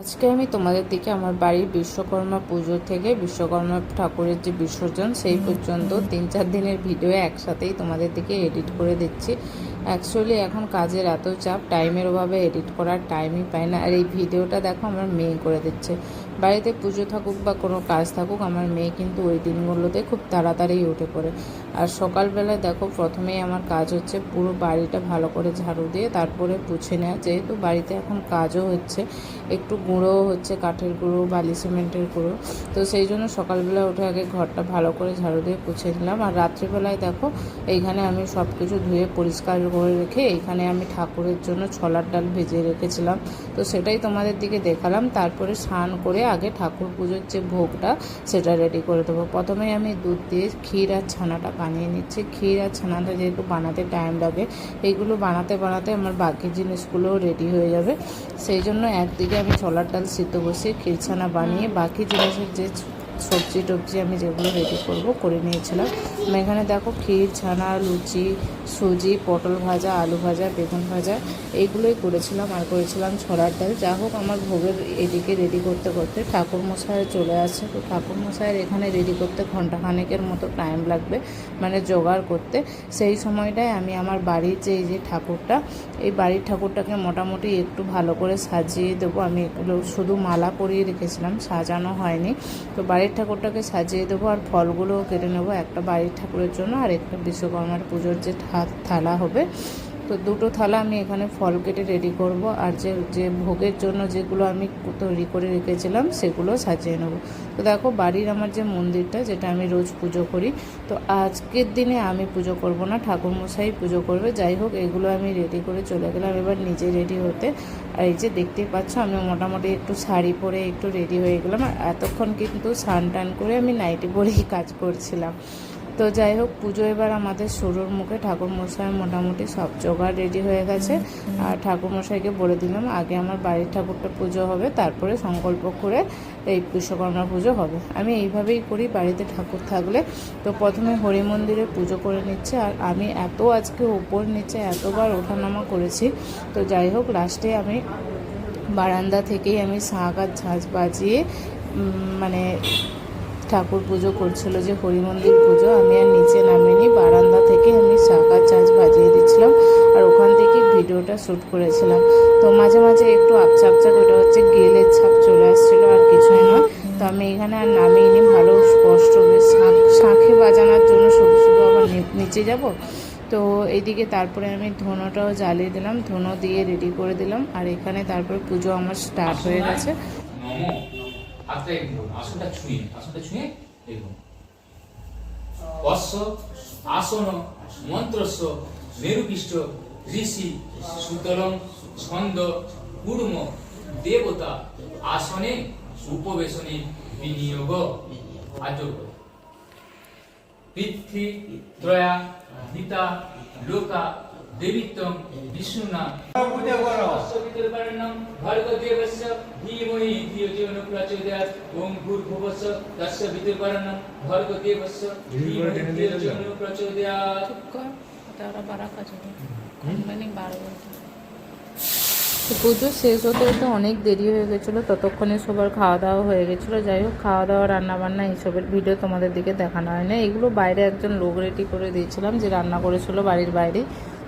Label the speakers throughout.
Speaker 1: আজকে আমি তোমাদের দিকে আমার বাড়ির বিশ্বকর্মা পুজো থেকে বিশ্বকর্মা ঠাকুরের যে বিসর্জন, সেই পর্যন্ত তিন চার দিনের ভিডিও একসাথেই তোমাদের দিকে এডিট করে দিচ্ছি। অ্যাকচুয়ালি এখন কাজের এত চাপ টাইমের অভাবে এডিট করার টাইমই পাই না। আর এই ভিডিওটা দেখো, আমার মেয়ে করে দিচ্ছে। বাড়িতে পুজো থাকুক বা কোনো কাজ থাকুক, আমার মেয়ে কিন্তু ওই দিনগুলোতে খুব তাড়াতাড়ি উঠে পড়ে। আর সকালবেলায় দেখো প্রথমেই আমার কাজ হচ্ছে পুরো বাড়িটা ভালো করে ঝাড়ু দিয়ে তারপরে পুছে নেওয়া। যেহেতু বাড়িতে এখন কাজও হচ্ছে, একটু গুঁড়োও হচ্ছে, কাঠের গুঁড়ো, বালি সিমেন্টের গুঁড়ো। তো সেই জন্য সকালবেলা উঠে আগে ঘরটা ভালো করে ঝাড়ু দিয়ে পুছে নিলাম। আর রাত্রিবেলায় দেখো এইখানে আমি সব কিছু ধুয়ে পরিষ্কার করে রেখে এইখানে আমি ঠাকুরের জন্য ছোলার ডাল ভেজে রেখেছিলাম। তো সেটাই তোমাদের দিকে দেখালাম। তারপরে স্নান করে আগে ঠাকুর পুজোর যে ভোগটা, সেটা রেডি করে দেবো। প্রথমে আমি দুধ দিয়ে ক্ষীর আর ছানাটা বানিয়ে নিচ্ছি। ক্ষীর আর ছানাটা যেহেতু বানাতে টাইম লাগে এইগুলো বানাতে বানাতে আমার বাকি জিনিসগুলোও রেডি হয়ে যাবে। সেই জন্য একদিকে আমি ছোলার ডাল সিদ্ধ বসিয়ে ক্ষীর ছানা বানিয়ে বাকি জিনিসের যে সবজি টবজি আমি যেগুলো রেডি করব করে নিয়েছিলাম। এখানে দেখো ক্ষীর, ছানা, লুচি, সুজি, পটল ভাজা, আলু ভাজা, বেগুন ভাজা, এইগুলোই করেছিলাম আর করেছিলাম ছোলার ডাল। যা হোক আমার ভোগের এদিকে রেডি করতে করতে ঠাকুর মশাই চলে আসে তো ঠাকুর মশাইয়ের এখানে রেডি করতে ঘন্টাখানেকের মতো টাইম লাগবে মানে জোগাড় করতে। সেই সময়টায় আমি আমার বাড়ির যে এই যে ঠাকুরটা, এই বাড়ির ঠাকুরটাকে মোটামুটি একটু ভালো করে সাজিয়ে দেবো। আমি এগুলো শুধু মালা পরিয়ে রেখেছিলাম, সাজানো হয়নি। তো বাড়ির ঠাকুরটাকে সাজিয়ে দেবো আর ফলগুলোও কেটে নেব একটা বাড়ির ঠাকুরের জন্য আর একটা বিশ্বকর্মার পুজোর যে থালা হবে। তো দুটো থালা আমি এখানে ফল কেটে রেডি করব। আর যে যে ভোগের জন্য যেগুলো আমি তৈরি করে রেখেছিলাম, সেগুলো সাজিয়ে নেব। তো দেখো, বাড়ির আমার যে মন্দিরটা, যেটা আমি রোজ পুজো করি, তো আজকের দিনে আমি পুজো করব না, ঠাকুরমশাই পুজো করবে। যাই হোক, এগুলো আমি রেডি করে চলে গেলাম। এবার নিজে রেডি হতে। আর এই যে দেখতেই পাচ্ছ, আমি মোটামুটি একটু শাড়ি পরে একটু রেডি হয়ে গেলাম। আর এতক্ষণ কিন্তু স্নান টান করে আমি নাইটি পরেই কাজ করছিলাম। তো যাই হোক, পুজো এবার আমাদের শুরুর মুখে ঠাকুর মশাই মোটামুটি সব জোগাড় রেডি হয়ে গেছে। আর ঠাকুর মশাইকে বলে দিলাম, আগে আমার বাড়ির ঠাকুরটা পুজো হবে, তারপরে সংকল্প করে এই বিশ্বকর্মা পুজো হবে। আমি এইভাবেই করি, বাড়িতে ঠাকুর থাকলে। তো প্রথমে হরি মন্দিরে পুজো করে নিচ্ছে, আর আমি এত আজকে ওপর নিচে এতবার ওঠানামা করেছি। তো যাই হোক লাস্টে আমি বারান্দা থেকেই আমি শাঁখ আর ঝাঁঝ বাজিয়ে মানে ঠাকুর পুজো করছিল যে হরি মন্দির পুজো, আমি আর নিচে নামিনি, বারান্দা থেকে আমি শাঁখা চার্জ বাজিয়ে দিচ্ছিলাম আর ওখান থেকে ভিডিওটা শ্যুট করেছিলাম। তো মাঝে মাঝে একটু আপচা আপচা ওটা হচ্ছে গেলের ছাপ চলে আসছিল আর কিছুই নয়। তো আমি এখানে আর নামিয়ে ভালো স্পষ্ট শাঁখ, শাঁখে বাজানোর জন্য শুধু শুধু আবার নিচে যাব। তো এইদিকে তারপরে আমি ধুনোটাও জ্বালিয়ে দিলাম, ধুনো দিয়ে রেডি করে দিলাম আর এখানে তারপরে পুজো আমার স্টার্ট হয়ে গেছে।
Speaker 2: হাতটা একটু আসনটা ছুঁয়ে আসনটা ছুঁয়ে দেখুন অশ্ব আসন মন্ত্রস্ব মেরুপৃষ্ঠ ঋষি সুতলং ছন্দ কুর্ম দেবতা আসনে উপবেশনে বিনিয়োগ। আচর পৃথ্বী ত্রয়া গীতা লোকা দেবিত্বম বিষ্ণুনা
Speaker 3: পূজা করো
Speaker 2: বিতর্পণম ভর্গদেবস্য ধীমহি ধিয়ো ন প্রচোদয়াৎ ওম ভূর্ভুবস্য তস্য বিতর্পণম ভর্গদেবস্য ধীমহি ধিয়ো ন প্রচোদয়াৎ
Speaker 1: তো পুজো শেষ হতে হতে অনেক দেরি হয়ে গেছিল ততক্ষণে সবার খাওয়া দাওয়া হয়ে গেছিল। যাই হোক খাওয়া দাওয়া রান্না বান্না এইসবের ভিডিও তোমাদের দিকে দেখানো হয় না এগুলো বাইরে একজন লোক রেডি করে দিয়েছিলাম যে রান্না করেছিল বাড়ির বাইরে।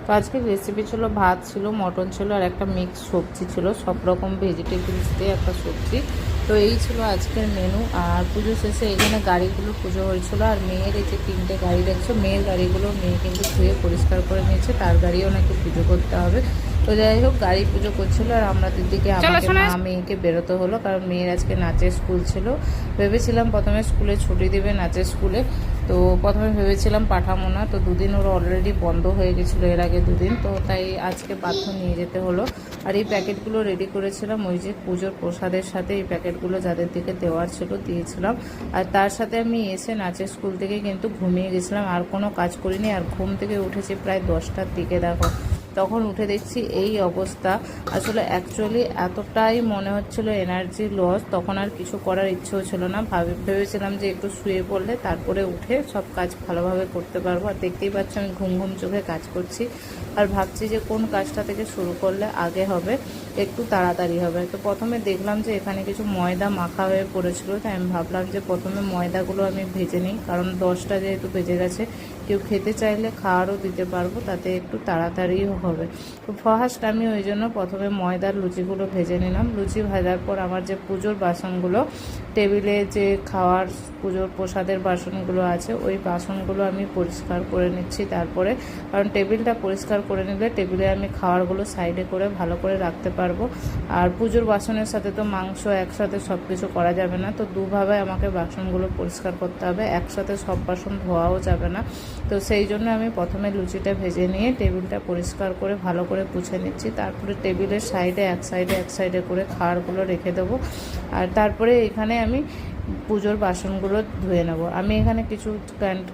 Speaker 1: তো আজকে রেসিপি ছিল ভাত ছিল, মটন ছিল আর একটা মিক্স সবজি ছিল। সব রকম ভেজিটেবলস দিয়ে একটা সবজি। তো এই ছিল আজকের মেনু আর পুজো শেষে এখানে গাড়িগুলো পুজো হয়েছিল। আর মেয়ের এই যে তিনটে গাড়ি দেখছ, মেয়ের গাড়িগুলো মেয়ে কিন্তু ধুয়ে পরিষ্কার করে নিয়েছে। তার গাড়িও নাকি পুজো করতে হবে। তো যাই হোক গাড়ি পুজো করছিল আর আমরা দিদিকে আমাকে মা মেয়েকে বেরোতে হলো কারণ মেয়ের আজকে নাচের স্কুল ছিল। ভেবেছিলাম প্রথমে স্কুলে ছুটি দেবে নাচের স্কুলে। তো প্রথমে ভেবেছিলাম পাঠাবো না তো দুদিন ওর অলরেডি বন্ধ হয়ে গেছিল এর আগে দুদিন। তো তাই আজকে বাধ্য নিয়ে যেতে হলো। আর এই প্যাকেটগুলো রেডি করেছিলাম ওই যে পুজোর প্রসাদের সাথে এই প্যাকেটগুলো যাদের দিকে দেওয়ার ছিল দিয়েছিলাম। আর তার সাথে আমি এসে নাচের স্কুল থেকে কিন্তু ঘুমিয়ে গেছিলাম আর কোনো কাজ করিনি। আর ঘুম থেকে উঠেছি প্রায় দশটার দিকে দেখো। তখন উঠে দেখছি এই অবস্থা। আসলে অ্যাকচুয়ালি এতটাই মনে হচ্ছিল এনার্জি লস তখন আর কিছু করার ইচ্ছেও ছিল না। ভাবে, ভেবেছিলাম যে একটু শুয়ে পড়লে তারপরে উঠে সব কাজ ভালোভাবে করতে পারব। আর দেখতেই পাচ্ছি আমি ঘুম ঘুম চোখে কাজ করছি। আর ভাবছি যে কোন কাজটা থেকে শুরু করলে আগে হবে। একটু তাড়াতাড়ি হবে। তো প্রথমে দেখলাম যে এখানে কিছু ময়দা মাখা হয়ে পড়েছিল, তাই আমি ভাবলাম যে প্রথমে ময়দাগুলো আমি ভেজে নিই, কারণ দশটা যেহেতু ভেজে গেছে, কেউ খেতে চাইলে খাওয়ারও দিতে পারব, তাতে একটু তাড়াতাড়িও হবে। তো ফার্স্ট আমি ওই জন্য প্রথমে ময়দার লুচিগুলো ভেজে নিলাম। লুচি ভাজার পর আমার যে পুজোর বাসনগুলো, টেবিলে যে খাওয়ার পুজোর প্রসাদের বাসনগুলো আছে, ওই বাসনগুলো আমি পরিষ্কার করে নিচ্ছি তারপরে, কারণ টেবিলটা পরিষ্কার করে নিলে টেবিলে আমি খাবারগুলো সাইডে করে ভালো করে রাখতে পারব। আর পুজোর বাসনের সাথে তো মাংস একসাথে সব কিছু করা যাবে না, তো দুভাবে আমাকে বাসনগুলো পরিষ্কার করতে হবে। একসাথে সব বাসন ধোয়াও যাবে না, তো সেই জন্য আমি প্রথমে লুচিটা ভেজে নিয়ে টেবিলটা পরিষ্কার করে ভালো করে পুছে নিচ্ছি। তারপরে টেবিলের সাইডে, এক সাইডে এক সাইডে করে খাওয়ারগুলো রেখে দেবো। আর তারপরে এখানে আমি পুজোর বাসনগুলো ধুয়ে নেব। আমি এখানে কিছু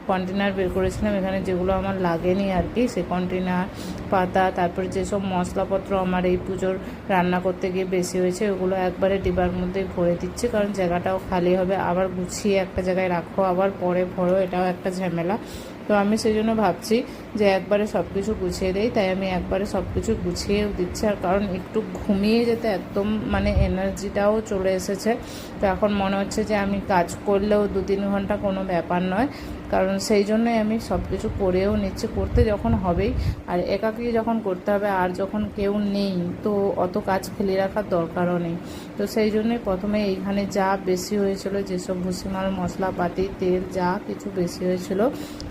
Speaker 1: কন্টেনার বের করেছিলাম। এখানে যেগুলো আমার লাগেনি আর কি, সে কন্টেনার পাতা, তারপর যেসব মশলাপত্র আমার এই পুজোর রান্না করতে গিয়ে বেশি হয়েছে, ওগুলো একবারে ডিবার মধ্যে ভরে দিচ্ছি, কারণ জায়গাটাও খালি হবে। আবার গুছিয়ে একটা জায়গায় রাখো, আবার পরে ভরো, এটাও একটা ঝামেলা। তো আমি সেই জন্য ভাবছি যে একবারে সব কিছু গুছিয়ে দেই, তাই আমি একবারে সব কিছু গুছিয়েও দিচ্ছি। আর কারণ একটু ঘুমিয়ে যেতে একদম মানে এনার্জিটাও চলে এসেছে। তো এখন মনে হচ্ছে যে আমি কাজ করলেও দু তিন ঘণ্টা কোনো ব্যাপার নয়। কারণ সেই জন্যই আমি সব কিছু করেও নিচ্ছি, করতে যখন হবেই। আর একাকি যখন করতে হবে, আর যখন কেউ নেই, তো অত কাজ ফেলে রাখার দরকারও নেই। তো সেই জন্যই প্রথমে এইখানে যা বেশি হয়েছিল, যেসব ভুসিমাল, মশলাপাতি, তেল, যা কিছু বেশি হয়েছিল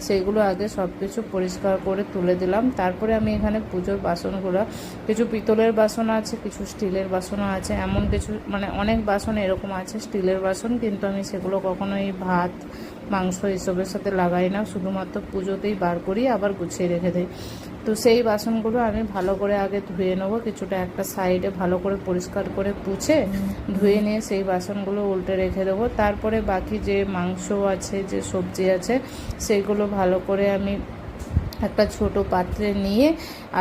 Speaker 1: সেইগুলো আগে সব কিছু পরিষ্কার করে তুলে দিলাম। তারপরে আমি এখানে পুজোর বাসনগুলো, কিছু পিতলের বাসন আছে, কিছু স্টিলের বাসনও আছে, এমন কিছু মানে অনেক বাসন এরকম আছে, স্টিলের বাসন, কিন্তু আমি সেগুলো কখনোই ভাত মাংস এসবের সাথে লাগাই না শুধুমাত্র পুজোতেই বার করি আবার গুছিয়ে রেখে দিই। তো সেই বাসনগুলো আমি ভালো করে আগে ধুয়ে নেব কিছুটা একটা সাইডে ভালো করে পরিষ্কার করে পুছে ধুয়ে নিয়ে সেই বাসনগুলো উল্টে রেখে দেবো। তারপরে বাকি যে মাংস আছে যে সবজি আছে সেইগুলো ভালো করে আমি একটা ছোট পাত্রে নিয়ে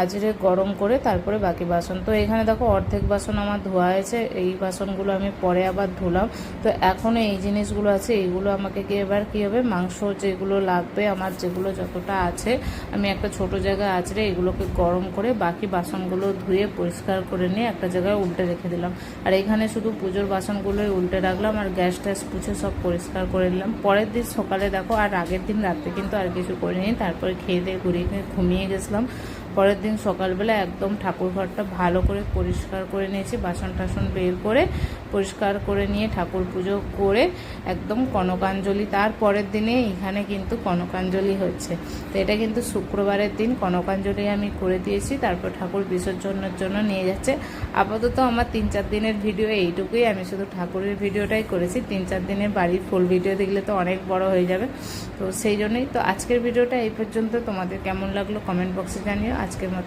Speaker 1: আজরে গরম করে তারপরে বাকি বাসন। তো এখানে দেখো অর্ধেক বাসন আমার ধোয়া হয়েছে, এই বাসনগুলো আমি পরে আবার ধুলাম। তো এখনও এই জিনিসগুলো আছে, এইগুলো আমাকে গিয়ে এবার কী হবে, মাংস যেগুলো লাগবে, আমার যেগুলো যতটা আছে, আমি একটা ছোট জায়গায় আজরে এগুলোকে গরম করে বাকি বাসনগুলো ধুয়ে পরিষ্কার করে নিয়ে একটা জায়গায় উল্টে রেখে দিলাম। আর এখানে শুধু পুজোর বাসনগুলোই উল্টে রাখলাম, আর গ্যাস ট্যাস পুছে সব পরিষ্কার করে নিলাম। পরের দিন সকালে দেখো, আর আগের দিন রাত্রে কিন্তু আর কিছু করিনি, তারপরে খেয়ে দিয়ে ঘুরিয়ে ঘুমিয়ে গেছিলাম। পরের দিন সকালবেলা একদম ঠাকুর ঘরটা ভালো করে পরিষ্কার করে নিয়েছি, বাসন টাসন বের করে পরিষ্কার করে নিয়ে ঠাকুর পুজো করে একদম কনকাঞ্জলি। তার পরের দিনে এখানে কিন্তু কনকাঞ্জলি হচ্ছে। তো এটা কিন্তু শুক্রবারের দিন কনকাঞ্জলি আমি করে দিয়েছি, তারপর ঠাকুর বিসর্জনের জন্য নিয়ে যাচ্ছে। আপাতত আমার তিন চার দিনের ভিডিও এইটুকুই, আমি শুধু ঠাকুরের ভিডিওটাই করেছি। তিন চার দিনের বাড়ির ফুল ভিডিও দেখলে তো অনেক বড় হয়ে যাবে। তো সেই জন্যই তো আজকের ভিডিওটা এই পর্যন্ত। তোমাদের কেমন লাগল কমেন্ট বক্সে জানিও। আজকের মতো